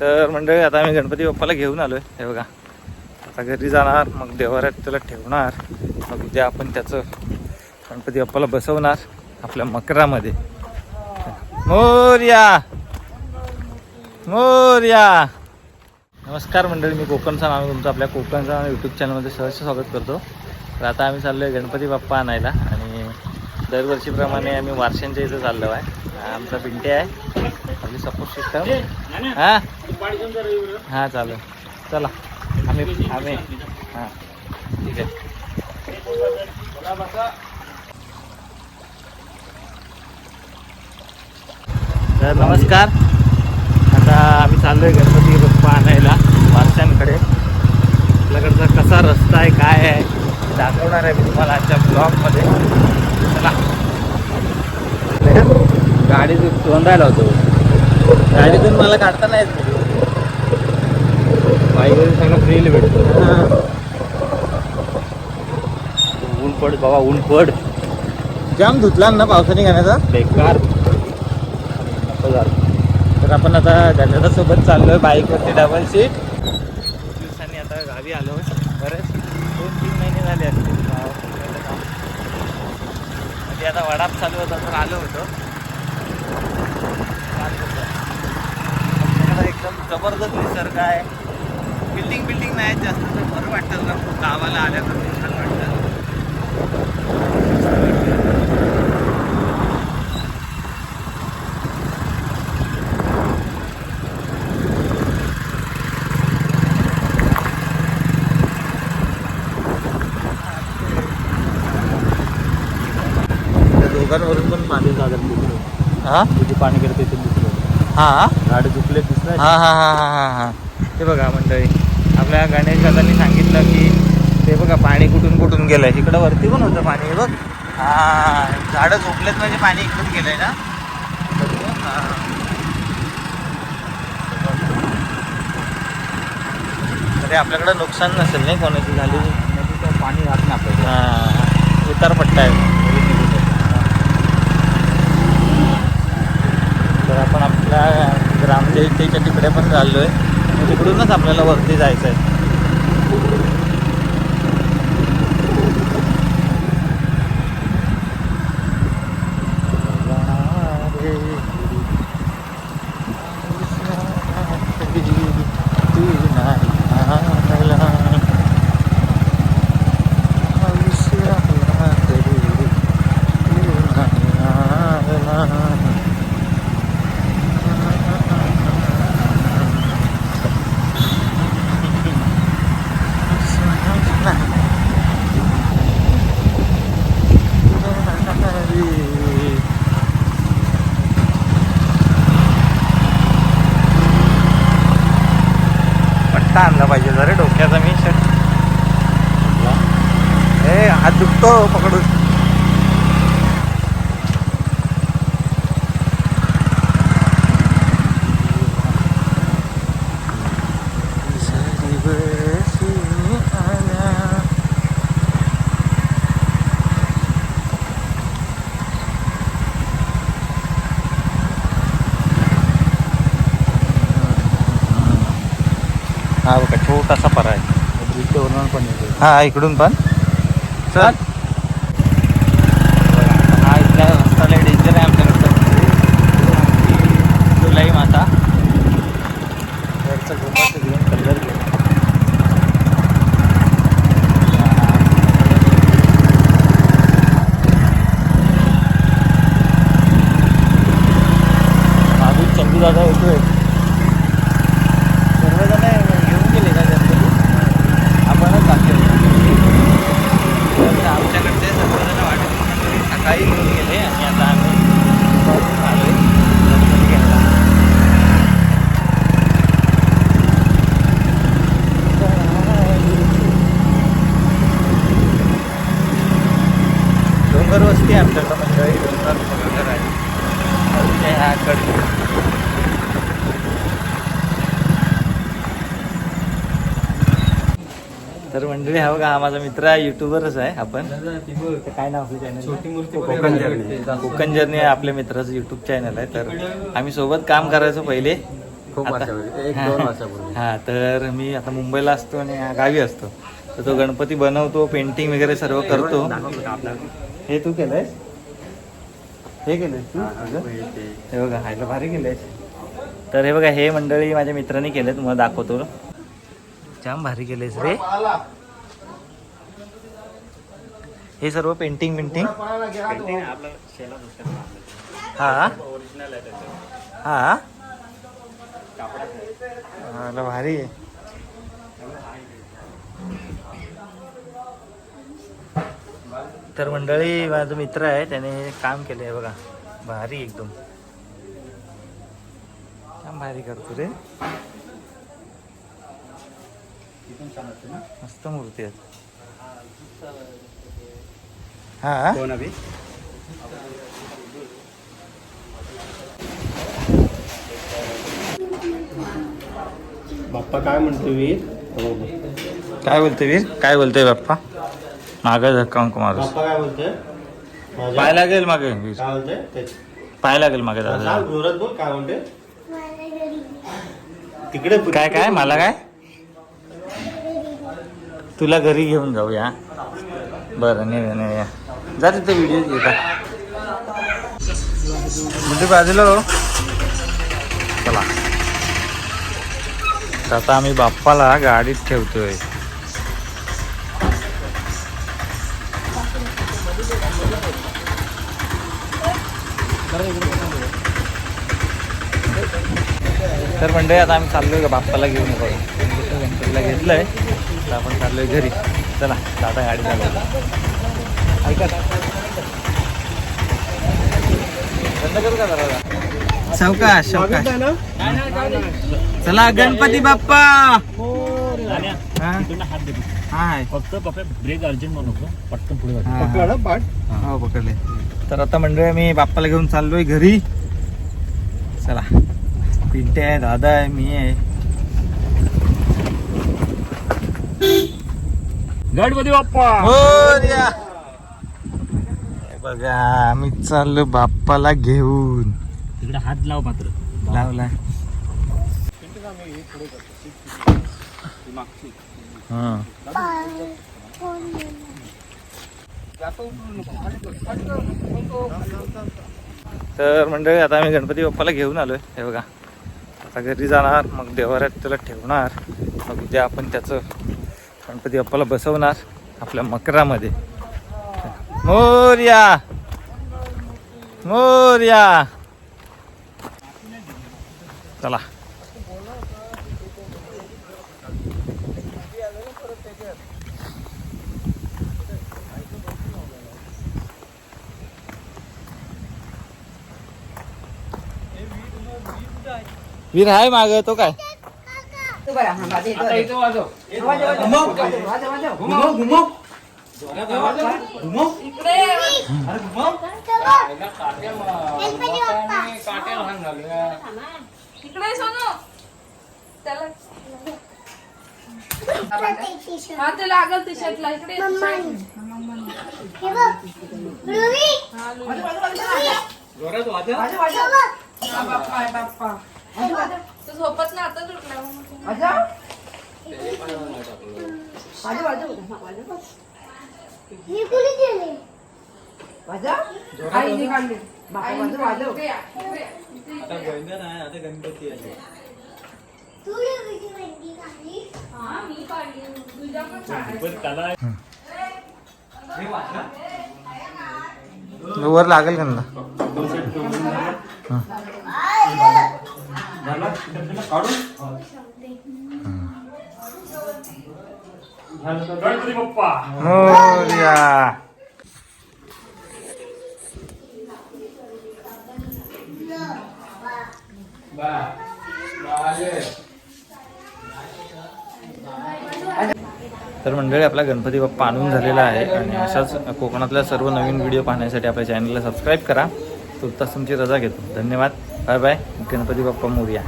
तर मंडळी आता आम्ही गणपती बाप्पाला घेऊन आलोय. हे बघा. आता घरी जाणार मग देवाऱ्यात त्याला ठेवणार. मग उद्या आपण त्याचं गणपती बाप्पाला बसवणार आपल्या मकरामध्ये. मोर्या! मोर्या! नमस्कार मंडळी मी कोकणचा नाव तुमचं आपल्या कोकणचा यूट्यूब चॅनलमध्ये सहज स्वागत करतो. तर आता आम्ही चाललो आहे गणपती बाप्पा आणायला. आणि दरवर्षीप्रमाणे आम्ही वारशांच्या इथं चाललो आहे. आमचा पिंटे आहे. आपली सपोर्ट सिस्टम हां? हां चालेल. चला. आम्ही आम्ही हां. ठीक आहे. तर नमस्कार. आता आम्ही चाललोय गणपती बाप्पा आणायला वारशांकडे. आपल्याकडचा कसा रस्ता आहे काय आहे दाखवणार आहे मी तुम्हाला आजच्या ब्लॉगमध्ये चला. गाडीतून तोंडायला होतो. गाडीतून मला काढता नाही सगळं फ्रील भेटतो. ऊन पड बाबा ऊन पड. जाम धुतला ना पावसाने गाण्याचा बेकार. तर आपण आता गणपतासोबत चाललोय बाईकवरती डबल सीट खूप दिवसांनी आता गावी आलो. बरेच दोन तीन महिने झाले असतील आता वडाप चालू होता तर आलो होतो. एकदम जबरदस्त निसर्ग आहे. बिल्डिंग बिल्डिंग नाही जास्त तर बरं वाटतं जरा गावाला आल्यानंतर छान वाटतं. दोघांवरून पण पाणी दादर दिसलं. हां? तुझी पाणी करते ते दिसलं. हां? गाडी चुकले दिसलं. हा हा हा हा हा हा. ते बघा मंडळी. आपल्या गणेश दादांनी सांगितलं की ते बघा पाणी कुठून कुठून गेलं आहे इकडं वरती पण होतं पाणी बघ. हा झाडं झोपलेत म्हणजे पाणी इकडून गेलं आहे ना? हा. तरी आपल्याकडं नुकसान नसेल नाही कोणाची झाली. नदीचं पाणी राहत नाही आपल्याला हा उतार पट्टा आहे. तर आपण आपल्या ग्रामदेवतेच्या तिकडे पण चाललो आहे तिकडूनच आपल्याला वरती जायचं आहे पट्टा आणला पाहिजे जरा डोक्याचा मी. शर्ट ए हात दुखतो पकडून. हा बघा छोटासा परा आहे. पण येते हा इकडून पण. चल हा इथला रस्ता लय डेंजर आहे आमच्याकडचा जुलाई माता वरचं घुमाचं घेऊन कलर घेऊन मागून चंदू दादा येतोय सर्वजण घेऊन गेले का गणपती आपणच बाकी तर आमच्याकडचे सर्वजण वाटत सकाळी घेऊन गेले आणि आता आम्ही बसून आलोय गणपती घ्यायला डोंगर वस्ती आमच्याकडं डोंगर डोंगर आहे. नदीच्या ह्या कडे तर मंडळी हा बघा हा माझा मित्र आहे युट्यूबरच आहे आपण. काय नाव कोकण जर्नी. कोकण जर्नी आहे आपल्या मित्राचं युट्यूब चॅनल आहे. तर आम्ही सोबत काम करायचो पहिले. हा. तर मी आता मुंबईला असतो आणि गावी असतो. तर तो गणपती बनवतो पेंटिंग वगैरे सर्व करतो. हे तू केलंयस? हे केलंयस तू? हे बघा हायला भारी केलंयस. तर हे बघा हे मंडळी माझ्या मित्रांनी केले तुम्हाला दाखवतो. जाम भारी केलंयस रे. हे सर्व पेंटिंग पेंटिंग हा? हा? हा भारी आहे. तर मंडळी माझा मित्र आहे त्याने काम केलं आहे बघा. भारी एकदम. काम भारी करतो रे. मस्त मूर्ती आहेत हा? कोण अभि बाप्पा काय म्हणतो वीर? काय बोलते वीर? काय बोलतोय बाप्पा? मागे धक्का नको मारूस बाप्पा काय माझ्या- पाय लागेल मागे. काय बोलतोय? ते- पाय लागेल मागे सांग दादा जोरात बोल काय म्हणते तिकडे काय काय मला काय? तुला घरी घेऊन जाऊया. बरं नाही नाही या जा तिथे व्हिडिओ घेता म्हणजे बाजूला हो. चला. तर आता आम्ही बाप्पाला गाडीत ठेवतोय. तर मंडळी आता आम्ही चाललोय का बाप्पाला घेऊन येतो गणपतीला घेतलंय. तर आपण चाललोय घरी. चला दादा गाडी चालू ऐका. बंद करू का जरा? सावकाश सावकाश. चला गणपती बाप्पा! हा? हा आहे. फक्त पप्पा ब्रेक अर्जंट म्हणू नको पटकन पुढे हा, हा. पाठ? हो पकडले. तर आता मंडळी मी बाप्पाला घेऊन चाललोय घरी. चला. पिंटे आहे दादा आहे मी आहे. गणपती बाप्पा! मोरया. हे बघा आम्ही चाललो बाप्पाला घेऊन. तिकडे हात लाव मात्र लावला. हं. तर मंडळी आता आम्ही गणपती बाप्पाला घेऊन आलोय. हे बघा. आता घरी जाणार मग देवाऱ्यात त्याला ठेवणार. मग उद्या आपण त्याचं गणपती बाप्पाला बसवणार आपल्या मकरामध्ये. मोर्या! मोर्या! चला. वीर आहे माग तो काय? इकडे हा ते लागल शर्टला इकडे तू झोपत ना आता तुटला हा मी काढली तुझ्या पण काढायची. वर लागेल का ना हो, गणपती बाप्पा तर मंडळी आपला गणपती बाप्पा आणून झालेला आहे आणि अशाच कोकणातल्या सर्व नवीन व्हिडिओ पाहण्यासाठी आपल्या चॅनलला सबस्क्राईब करा. तुर्तास तुमची रजा घेतो. धन्यवाद. Bye bye Ganpati Bappa Morya